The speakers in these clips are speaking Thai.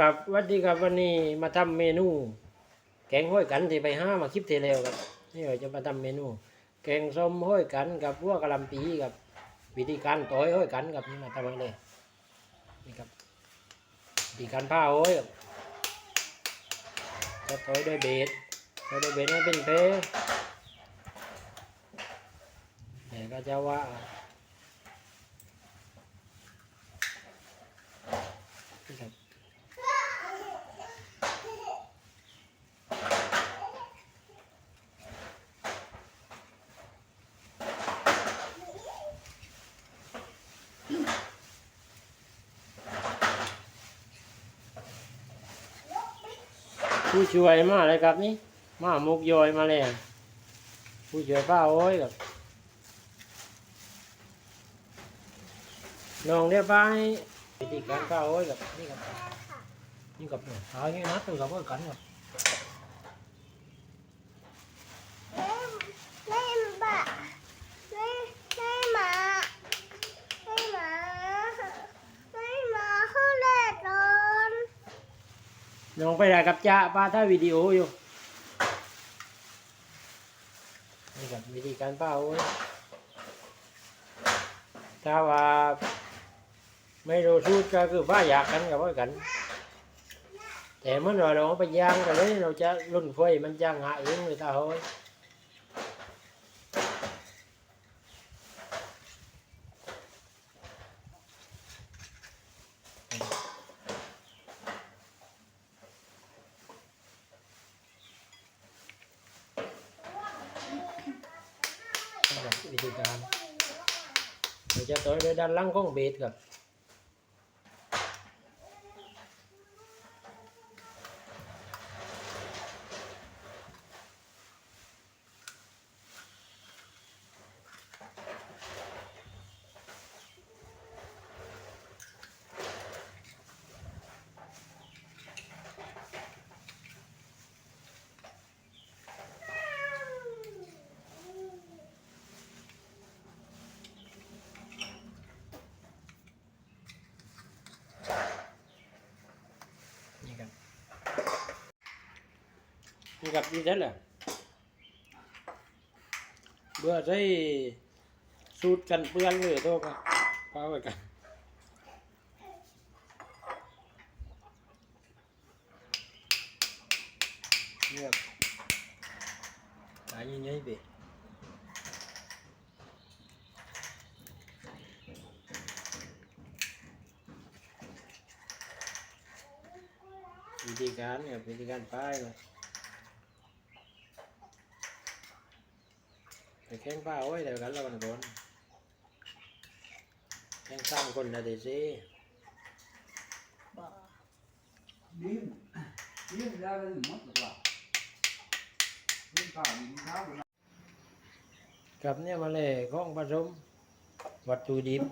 ครับวัสดีครับวันนี้มาทำเมนู แกงห้อยกันที่ไปห้ามาคลิปเที่แล้วครับนี่เราจะมาทำเมนู แกงส้มห้อยกันกับพวกกะลำปีกับ วิธีการต่อยห้อยกันกับนี่มาทำกันเลยนี่ครับวิธีการผ้าห้อยครับจะต่อยด้วยเบสต่อยด้วยเบสให้เป็นเพแต่ก็จะว่า นี่ครับ ผู้ช่วยมาเลยครับนี่มามุกยอยมาแล้วผู้ช่วยป้าโอ้ยครับน้องเรียบร้อยวิธีการป้าโอ้ยครับนี่ครับนี่กับเอาอย่างนี้นะตัวกับว่ากันครับ เล่นบะเล่นเล่นหมาเล่นหมาเล่นหมาเขาเล่นโดน น้องไปได้กับจ้าป้าถ่ายวิดีโออยู่นี่กับวิธีการป้าโอ้ยถ้าว่าไม่รู้สูตรก็คือว่าอยากกันกับว่ากัน แต่เมื่อเราเราเอาไปย่างกันเลยเราจะรุ่นไฟมันย่างหาเองเลยตาโอ้ย วิธีการเราจะต่อยด้วยด้านล่างของเบสครับ นี่ครับนี่เสร็จแล้วเบื่อใช้สูตรกันเปื้อนเลยโทษครับป้าไว้กันนี่ครับตายยัง ไงเบ๊วิธีการเนี่ยวิธีการป้ายเลยไปแข่งป้าโอ้ยเดี๋ยวกันเรากันก่อนแข่งสามคนนะเดซี่ điên điên ra đây mất được là điên cả điên tháo được กับเนี่ยมาเลยข้องผสมวัตถุดิบ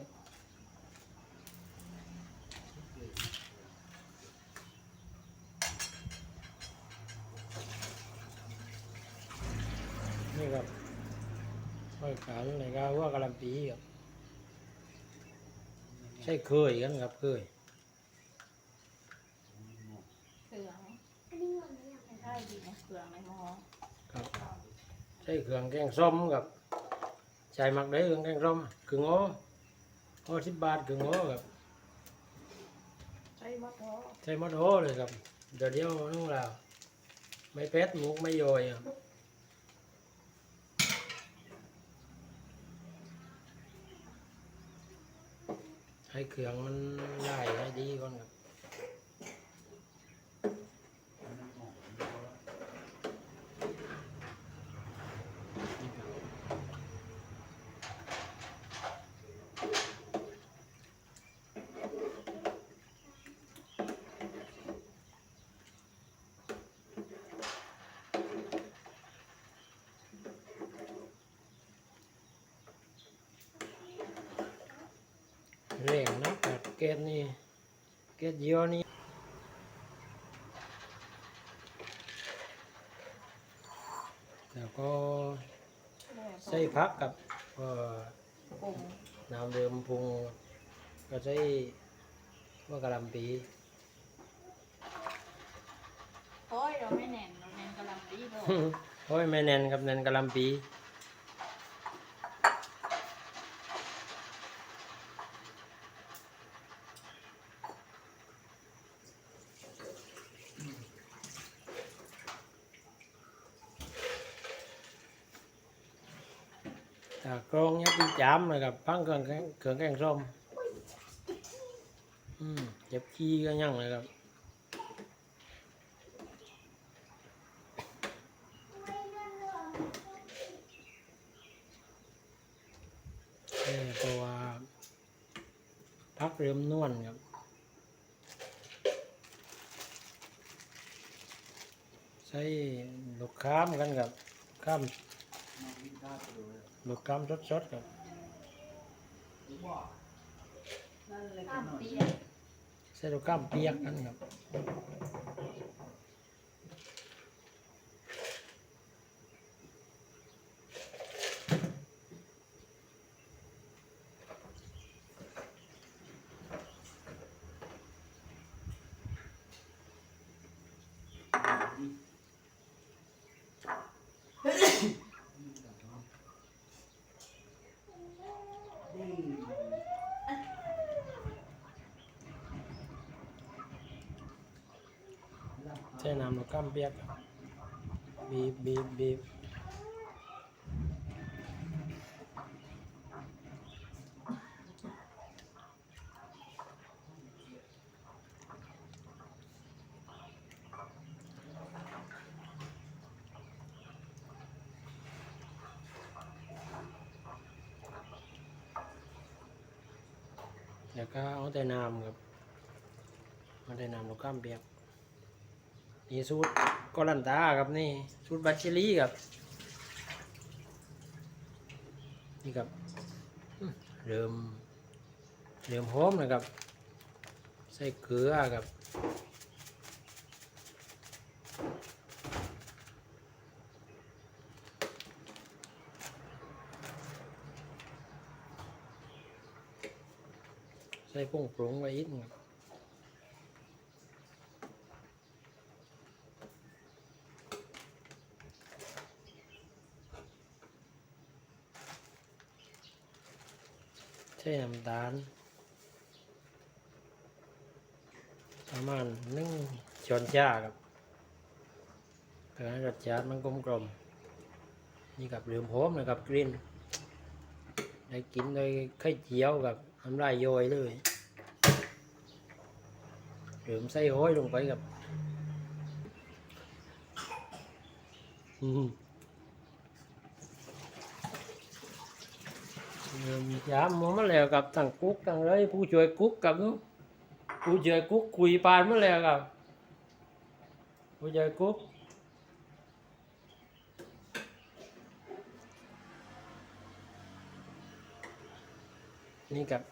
นี่ครับ ห้อยขาอะไรก็ว่ากะหลำปีครับใช่เคยกันครับเคยเขืองไม่ใช่ดีนะเครื่องในหม้อครับใช่เครื่องแกงส้มครับใส่หมักได้เครื่องแกงส้มครึ่งโอ้โอ้สิบบาทครึ่งโอ้ครับใช่มะพร้าวใช้มดโหเลยครับเดี๋ยวเดียวนู่นแล้วไม่เป็ดหมูไม่โยยอะ ให้เครื่องมันได้ให้ดีก่อนครับ แรงนะกัดเกตนี่เกตเยอะนี่แล้วก็ใส่พักกับเอ่อปรุงน้ำเดิมปรุงก็ใช้ว่ากะหล่ำปีโอ้ยเราไม่แน่นเราแน่นกำลังดีเลยโอ้ยไม่แน่นครับแน่นกะหลำปี กรองยัดที่จามเลยครับพังเครื่องแกงเครื่องแกงส้มอืมเจ็บขี้ก็ยังเลยครับนี่เพราะว่าพักเริ่มนวลครับใช้ลูกค้ามกันครับข้าม มากินข้าวไปเลยลูกค้ามสดๆครับรู้ว่านั่นเลยข้ามหน่อยเปียกใส่ลูกค้ามเปียกกันครับใช้น้ำลูกค้ามเปียกครับ บีบบีบบีบแล้วก็เอาแต่น้ำครับเอาแต่ นี่สูตรกอลันตาครับนี่สูตรบัชชิลีครับ นี่ครับเริ่มเริ่มหอมนะครับ ใส่เกลือครับใส่ผงปรุงไว้อีกครับ ใช้น้ำตาล ประมาณหนึ่งช้อนชาครับเพื่อให้รสชาติมันกลมกลมนี่กับเรื่มหอมนะครับกลิ่นได้กินโดยไข่เจียวกับน้ำลายโยอยเลยเรื่มใส่ห้อยลงไปกับ อืม เริ่มย้ำมมาแล้วกับทั้งกุ๊กทั้งเลยผู้ช่วยกุ๊กกับผู้ช่วยกุ๊กคุยปานมาแล้วกับผู้ช่วยกุ๊กนี่กับ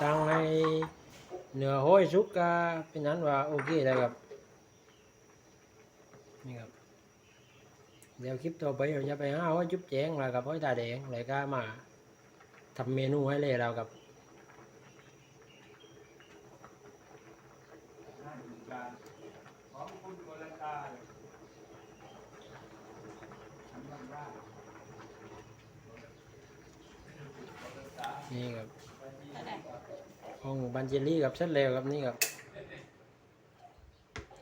ทางใน เนื้อห้อย สุกก็เป็นนั้นว่าโอเคแล้วครับนี่ครับเดี๋ยวคลิปต่อไปเราจะไปหาห้อยจุ๊บแจงแล้วกับห้อยตาแดงแล้วก็มาทำเมนูให้เลยเรากับน่าดูการของคุณโกลันตาเลยทำยังได้นี่ครับ ห้องบันเจลี่กับเส้นแล้วครับนี่ครับ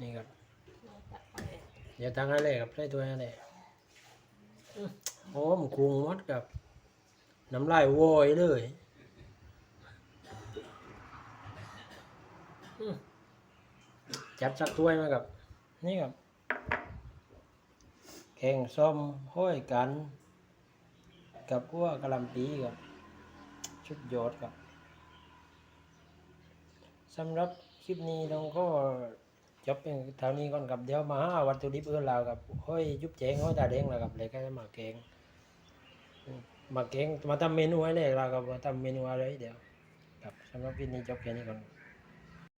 นี่ครับเลยเดี๋ยวทางให้เลยครับใส่ตัวให้เลยอื้อหอมคุงมดกับน้ำลายโวยเลยจัดสักถ้วยมากับ นี่ครับแกงส้มห้อยกัน กับพวกกะลำปีครับ ชุดยอดครับ สำหรับคลิปนี้น้องก็จบเป็นเท่านี้ก่อนกับเดี๋ยวมาหาวัตถุดิบอื่นแล้วครับห้อยยุบแจงห้อยตาแดงแล้วครับเลยก็มาแกงมาแกงมาทำเมนูให้เลยแล้วครับมาทำเมนูอะไรเดี๋ยวครับสำหรับคลิปนี้จบแค่นี้ก่อน